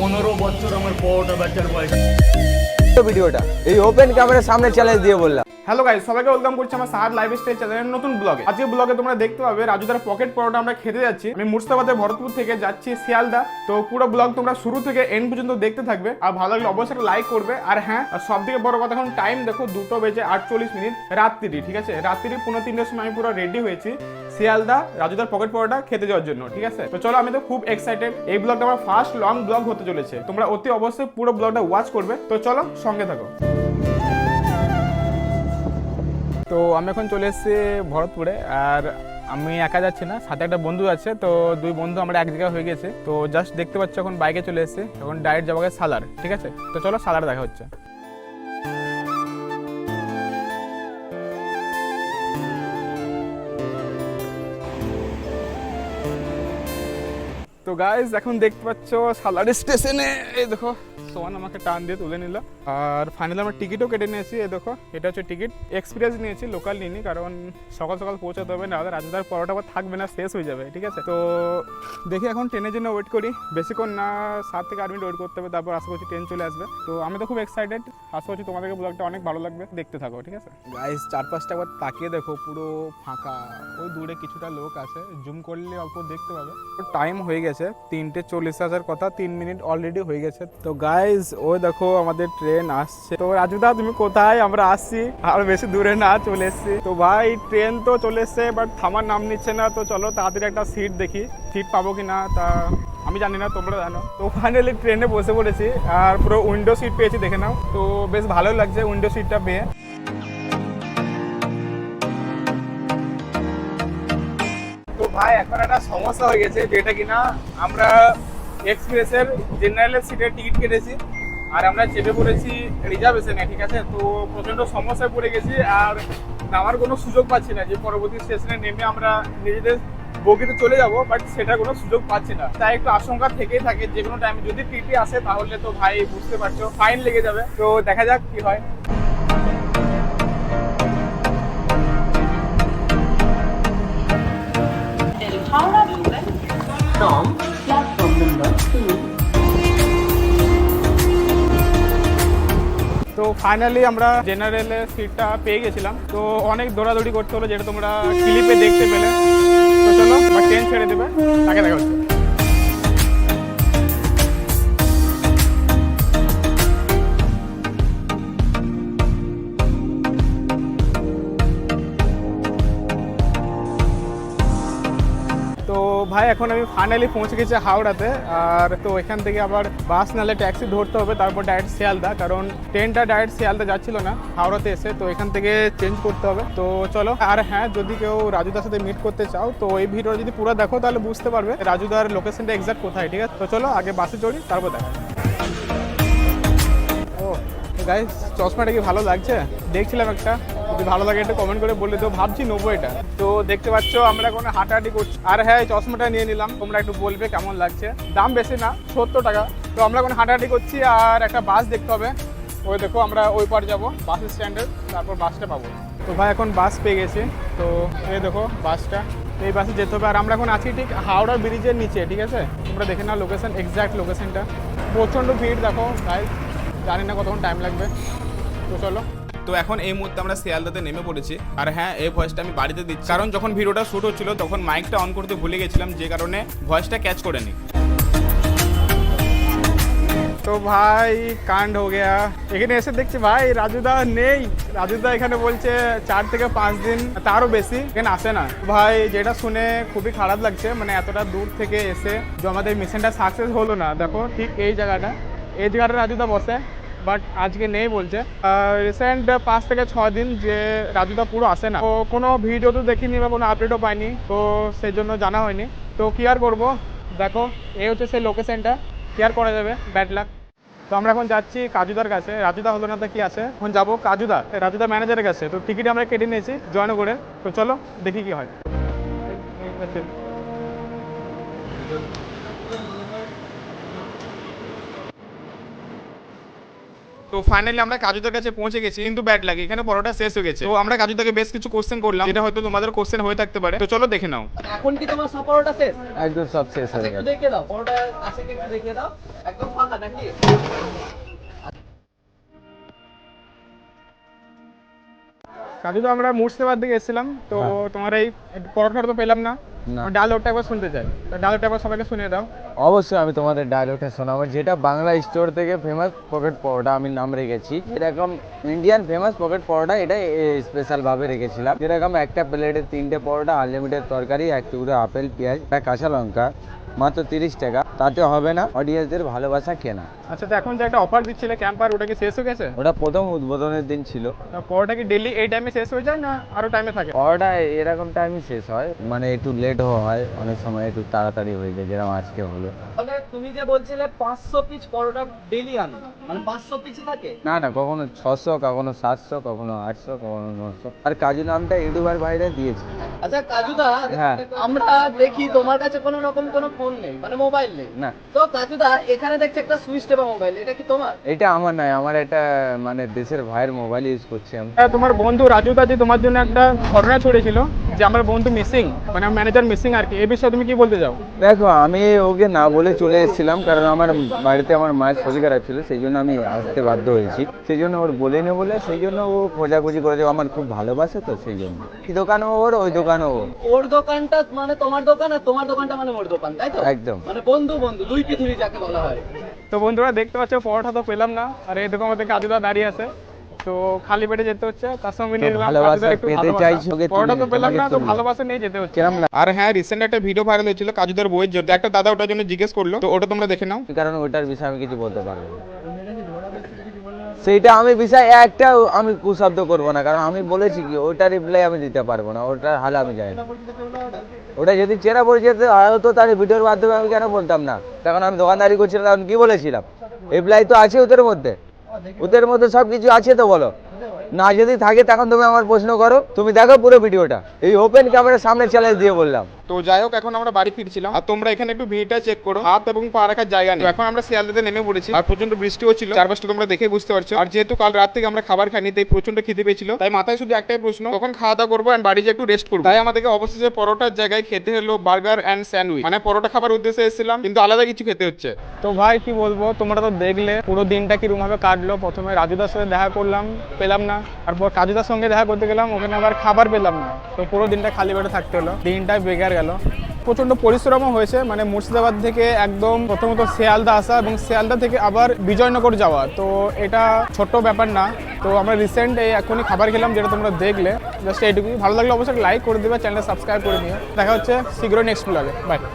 পনেরো বছর আমার বড়টা বাচ্চার বয়স। ভিডিওটা এই ওপেন ক্যামেরার সামনে চ্যালেঞ্জ দিয়ে বললাম। হ্যালো গাইস সবাইকে ওয়েলকাম করছি আমার সাহার লাইফ স্টাইল চ্যানেলের নতুন ব্লগে আজকে ব্লগে তোমরা দেখতে পাবে রাজুদার পকেট পরোটা আমরা খেতে যাচ্ছি। আমি মুর্শিদাবাদের ভরতপুর থেকে যাচ্ছি, শিয়ালদা। তো পুরো ব্লগ তোমরা শুরু থেকে এন্ড পর্যন্ত দেখতে থাকবে। আর ভালো লাগলে অবশ্যই লাইক করবে। আর হ্যাঁ সব থেকে বড় কথা এখন টাইম দেখো, দুটো বেজে আটচল্লিশ মিনিট রাত্রি ঠিক আছে? রাত্রি পনেরো তিনটের সময় আমি পুরো রেডি হয়েছি শিয়ালদা রাজুদার পকেট পরোটা খেতে যাওয়ার জন্য, ঠিক আছে? তো চলো, আমি তো খুব এক্সাইটেড এই ব্লগটা আমার ফার্স্ট লং ব্লগ হতে চলেছে। তোমরা অতি অবশ্যই পুরো ব্লগটা ওয়াচ করবে। তো চলো, সঙ্গে থাকো। তো আমি এখন চলে এসেছি ভরতপুরে, আর আমি একা যাচ্ছি না, সাথে একটা বন্ধু আছে, তো দুই বন্ধু আমরা এক জায়গায় হয়ে গেছে। তো জাস্ট দেখতে পাচ্ছ এখন বাইকে চলে এসেছে, এখন ডাইরেক্ট যাব সালার, ঠিক আছে? তো চলো সালার দেখা হচ্ছে। গাইজ এখন দেখতে পাচ্ছ সালার স্টেশনে। এই দেখো সোহান আমাকে টান দিয়ে তুলে নিল। আর ফাইনালি আমার টিকিটও কেটে নিয়েছি এই দেখো এটা হচ্ছে টিকিট এক্সপিরিয়েন্স নিয়েছি লোকাল নিইনি কারণ সকাল সকাল পৌঁছাতে হবে না রাজদার পরোটা আবার থাকবে না শেষ হয়ে যাবে ঠিক আছে? তো দেখি এখন ট্রেনের জন্য ওয়েট করি। বেশিক্ষণ না সাত থেকে আট মিনিট ওয়েট করতে হবে তারপর আশা করছি ট্রেন চলে আসবে। তো আমি তো খুব এক্সাইটেড আশা করছি তোমাদেরকে ব্লগটা অনেক ভালো লাগবে দেখতে থাকো ঠিক আছে? গাইস চারপাশটা একবার তাকিয়ে দেখো পুরো ফাঁকা। ওই দূরে কিছুটা লোক আছে জুম করলে অল্প দেখতে পাবে। টাইম হয়ে গেছে তিনটে চল্লিশ হাজার কথা তিন মিনিট অলরেডি হয়ে গেছে। তো গাইজ ওই দেখো আমাদের ট্রেন আসছে। তো রাজুদা, তুমি কোথায়? আমরা আসছি। আর বেশি দূরে না চলে এসছি। তো ভাই ট্রেন তো চলে এসছে বাট থামার নাম নিচ্ছে না। তো চলো তাড়াতাড়ি একটা সিট দেখি। সিট পাবো কি না তা আমি জানি না, তোমরা জানো। তো ফাইনালি ট্রেনে বসে পড়েছি, আর পুরো উইন্ডো সিট পেয়েছি, দেখে নাও। তো বেশ ভালো লাগছে উইন্ডো সিটটা পেয়ে। ভাই, এখন একটা সমস্যা হয়ে গেছে, যেটা কিনা আমরা এক্সপ্রেসের জেনারেলের সিটের টিকিট কেটেছি, আর আমরা চেপে পড়েছি রিজার্ভেশনে ঠিক আছে? তো প্রচণ্ড সমস্যায় পড়ে গেছি, আর নামার কোনো সুযোগ পাচ্ছি না যে পরবর্তী স্টেশনে নেমে আমরা নিজেদের বগিতে চলে যাব বাট সেটা কোনো সুযোগ পাচ্ছি না। তাই একটু আশঙ্কা থেকেই থাকে, যে কোনো টাইমে যদি টিটি আসে, তাহলে তো ভাই বুঝতে পারছ ফাইন লেগে যাবে। তো দেখা যাক কি হয়। From platform number 2. তো ফাইনালি আমরা জেনারেলের সিটটা পেয়ে গেছিলাম। তো অনেক দৌড়াদৌড়ি করতে হলো, যেটা তোমরা ক্লিপে দেখতে পেলে। তো চলো ট্রেন ছেড়ে দেবে। তাকে দেখা হচ্ছে। এখন আমি ফাইনালি পৌঁছে গেছি হাওড়াতে। আর তো এখান থেকে আবার বাস নালে ট্যাক্সি ধরতে হবে, তারপর ডাইরেক্ট শিয়ালদা। কারণ ট্রেনটা ডাইরেক্ট শিয়ালদা যাচ্ছিল না, হাওড়াতে এসে। তো এখান থেকে চেঞ্জ করতে হবে। তো চলো, আর হ্যাঁ যদি কেউ রাজুদার সাথে মিট করতে চাও, তো এই ভিডিওটা যদি পুরো দেখো, তাহলে বুঝতে পারবে রাজুদার লোকেশনটা এক্সাক্ট কোথায়, ঠিক আছে? তো চলো, আগে বাসে চড়ি, তারপর দেখা ও গাইস চশমাটা কি ভালো লাগছে? দেখছিলাম একটা। যদি ভালো লাগে একটু কমেন্ট করে বলে তো ভাবছি নেব এটা। তো দেখতে পাচ্ছ, আমরা এখন হাঁটাহাঁটি করছি। আর হ্যাঁ চশমাটা নিয়ে নিলাম। তোমরা একটু বলবে কেমন লাগছে। দাম বেশি না, সত্তর টাকা। তো আমরা এখন হাঁটাহাঁটি করছি আর একটা বাস দেখতে হবে। ওই দেখো, আমরা ওই পার যাব, বাস স্ট্যান্ডে তারপর বাসটা পাবো। তো ভাই, এখন বাস পেয়ে গেছি। তো এই দেখো বাসটা এই বাসে যেতে হবে। আর আমরা এখন আছি ঠিক হাওড়া ব্রিজের নিচে, ঠিক আছে? তোমরা দেখে নাও লোকেশন এক্স্যাক্ট লোকেশনটা প্রচণ্ড ভিড় দেখো তাই জানি না কতক্ষণ টাইম লাগবে। তো চলো। তো এখন এই মুহূর্তে আমরা শিয়ালদাতে নেমে পড়েছি। আর হ্যাঁ এই ভয়েসটা আমি বাড়িতে দিচ্ছি। কারণ যখন ভিডিওটা শুট হচ্ছিল, তখন মাইকটা অন করতে ভুলে গেছিলাম, যে কারণে ভয়েসটা ক্যাচ করে নি তো ভাই, কাণ্ড হো গেয়া। এখানে এসে দেখছি ভাই, রাজুদা নেই। রাজুদা এখানে বলছে চার থেকে পাঁচ দিন, তারও বেশি। এখানে আসে না। ভাই, যেটা শুনে খুবই খারাপ লাগছে মানে এতটা দূর থেকে এসে যে আমাদের মিশনটা সাকসেস হলো না। দেখো, ঠিক এই জায়গাটা। এই জায়গাটা রাজুদা বসে। বাট আজকে নেই বলছে। রিসেন্ট পাঁচ থেকে ছ দিন যে রাজুদা পুরো আসে না, তো কোনো ভিডিও তো দেখিনি বা কোনো আপডেটও পাইনি, তো সেই জন্য জানা হয়নি। তো কি আর করব? দেখো এই হচ্ছে সেই লোকেশনটা কি আর করা যাবে? ব্যাড লাক তো আমরা এখন যাচ্ছি কাজুদার কাছে। রাজুদা হলো না তো কি আছে? এখন যাব কাজুদা। রাজুদা ম্যানেজারের কাছে। তো টিকিট আমরা কেটে নিয়েছি জয়নগরের তো চলো, দেখি কি হয়। তো ফাইনালি আমরা কাজুদের কাছে পৌঁছে গেছি কিন্তু ব্যাড লাগে এখানে পরোটা শেষ হয়ে গেছে। তো আমরা কাজুদাকে বেশ কিছু কোশ্চেন করলাম যেটা হয়তো তোমাদের কোশ্চেন হয়ে থাকতে পারে। তো চলো দেখে নাও। এখন কি তোমার সব পরোটা শেষ? একদম সব শেষ হয়ে গেছে। দেখে দাও পরোটা আছে কি দেখে দাও। একদম ফাঁকা নাকি? কাজু তো আমরা মুর্শিদাবাদ দিকে এসেছিলাম তো তোমার এই পরোটা তো পেলাম না না। ডায়লগটা একবার শুনতে চাই। ডায়লগটা একবার সবাইকে শুনিয়ে দাও। অবশ্যই আমি তোমাদের ডায়লগটা শোনাবো। যেটা বাংলা স্টোর থেকে ফেমাস পকেট পরোটা আমি নাম রেখেছি। এরকম ইন্ডিয়ান ফেমাস পকেট পরোটা এটা স্পেশাল ভাবে রেখেছিলাম। যেরকম একটা প্লেটে তিনটে পরোটা আনলিমিটেড তরকারি এক টুকরো আপেল পেঁয়াজ একটা কাঁচা লঙ্কা মাত্র তিরিশ টাকা। তাতে হবে না অডিয়েন্সদের ভালোবাসা কেনা। আচ্ছা তো এখন যে একটা অফার দিচ্ছিলে ক্যাম্পার ওটা কি শেষ হয়ে গেছে? ওটা প্রথম উদ্বোধনের দিন ছিল। তা পরোটা কি ডেলি এই টাইমে শেষ হয়ে যায় না আরও টাইমে থাকে? পরোটা এরকম টাইমে শেষ হয়। মানে একটু লেটও হয় অনেক সময় একটু তাড়াতাড়ি হয়ে যায় যেরকম আজকে হলো। তাহলে তুমি যে বলছিলে পাঁচশো পিস পরোটা ডেলি আনো মানে পাঁচশো পিস থাকে? না না কখনো ছশো কখনো সাতশো কখনো আটশো কখনো নশো। আর কাজু নামটা ইউটিউবার বাইরে দিয়েছে। আচ্ছা কাজুদা হ্যাঁ। আমরা দেখি তোমার কাছে কোনো রকম কোনো ফোন নেই মানে মোবাইল নেই। না। তো কাজুদা এখানে দেখছি একটা সুইচ টেপা মোবাইল এটা কি তোমার? এটা আমার নয় আমার একটা মানে দেশের ভাইয়ের মোবাইল ইউজ করছি আমি। তোমার বন্ধু রাজু দাজি তোমার জন্য একটা ঘটনা ছড়িয়েছিল যে আমার বন্ধু মিসিং মানে ম্যানেজার মিসিং আর কি। এই বিষয়ে তুমি কি বলতে চাও? দেখো আমি ওকে না বলে চলে এসেছিলাম কারণ আমার বাড়িতে আমার মায়ের শরীর খারাপ ছিল সেই জন্য আমি আসতে বাধ্য হয়েছি। সেই জন্য ওর বলেনি বলে সেই জন্য ও খোঁজাখুঁজি করেছে আমার খুব ভালোবাসে তো সেই জন্য। এই দোকানও ওর? ওই দোকানও ওর। ওর দোকানটা মানে তোমার দোকান আর তোমার দোকানটা মানে ওর দোকান তাই তো? একদম। মানে বন্ধু বন্ধু দুই পৃথিবী যাকে বলা হয়। তো বন্ধুরা দেখতে পাচ্ছ পরোটা তো পেলাম না। আর এই দোকান থেকে কাজুদা দাঁড়িয়ে আছে। তো খালি পেটে যেতে হচ্ছে তার সঙ্গে নিয়ে নিলাম ভালোবাসা পেতে পরোটা তো পেলাম না তো। ভালোবাসা নিয়ে যেতে হচ্ছে। আর হ্যাঁ রিসেন্ট একটা ভিডিও ভাইরাল হয়েছিল কাজুদার বইয়ের জন্য। একটা দাদা ওটার জন্য জিজ্ঞেস করল। তো ওটা তোমরা দেখে নাও। কারণ ওটার বিষয়ে আমি কিছু বলতে পারব না। সেইটা আমি বিষয় একটা আমি কুশব্দ করব না কারণ আমি বলেছি কি ওটা রিপ্লাই আমি দিতে পারব না ওটার হাল আমি জানি না। ওটা যদি চেনা পরিচিত হতো তাহলে ভিডিওর মাধ্যমে আমি কেন বলতাম না? তখন আমি দোকানদারি করছিলাম, তখন কি বলেছিলাম? এপ্লাই তো আছে ওদের মধ্যে। ওদের মধ্যে সব কিছু আছে তো বলো। না যদি থাকে, তখন তুমি আমার প্রশ্ন করো। তুমি দেখো পুরো ভিডিওটা। এই ওপেন ক্যামেরার সামনে চ্যালেঞ্জ দিয়ে বললাম। তো যাই হোক, এখন আমরা বাড়ি ফিরছিলাম। আর তোমরা এখানে একটু ভিড়টা চেক করো। হাত এবং পা রাখার জায়গা নেই। এখন আমরা শিয়ালদাতে নেমে পড়েছি। আর প্রচণ্ড বৃষ্টিও ছিল। চারপাশটা তোমরা দেখে বুঝতে পারছ। আর যেহেতু কাল রাত থেকে আমরা খাবার খাইনি, তাই প্রচণ্ড খিদে পেয়েছিল। তাই মাথায় শুধু একটাই প্রশ্ন, কখন খাওয়া দাওয়া করব আর বাড়ি যে একটু রেস্ট করব? তাই আমাদেরকে অবশেষে পরোটার জায়গায় খেতে হলো বার্গার অ্যান্ড স্যান্ডউইচ মানে পরোটা খাবার উদ্দেশ্যে এসেছিলাম, কিন্তু আলাদা কিছু খেতে হচ্ছে। তো ভাই, কি বলব? তোমরা তো দেখলে, পুরো দিনটা কীরকম ভাবে কাটলো। প্রথমে রাজুদার সাথে দেখা করলাম, পেলাম না। তারপর কাজুদার সঙ্গে দেখা করতে গেলাম, ওখানে আবার খাবার পেলাম না। তো পুরো দিনটা খালি পেটে থাকতে হলো। দিনটা বেকার গেল। প্রচণ্ড পরিশ্রমও হয়েছে মানে মুর্শিদাবাদ থেকে একদম প্রথমত শিয়ালদা আসা এবং শিয়ালদা থেকে আবার বিজয়নগর যাওয়া। তো এটা ছোট্ট ব্যাপার না। তো আমরা রিসেন্ট এই এখনই খাবার খেলাম যেটা তোমরা দেখলে। জাস্ট এইটুকুই। ভালো লাগলে অবশ্যই লাইক করে দেবে চ্যানেল সাবস্ক্রাইব করে দিও। দেখা হচ্ছে শীঘ্রই নেক্সট ব্লগে বাই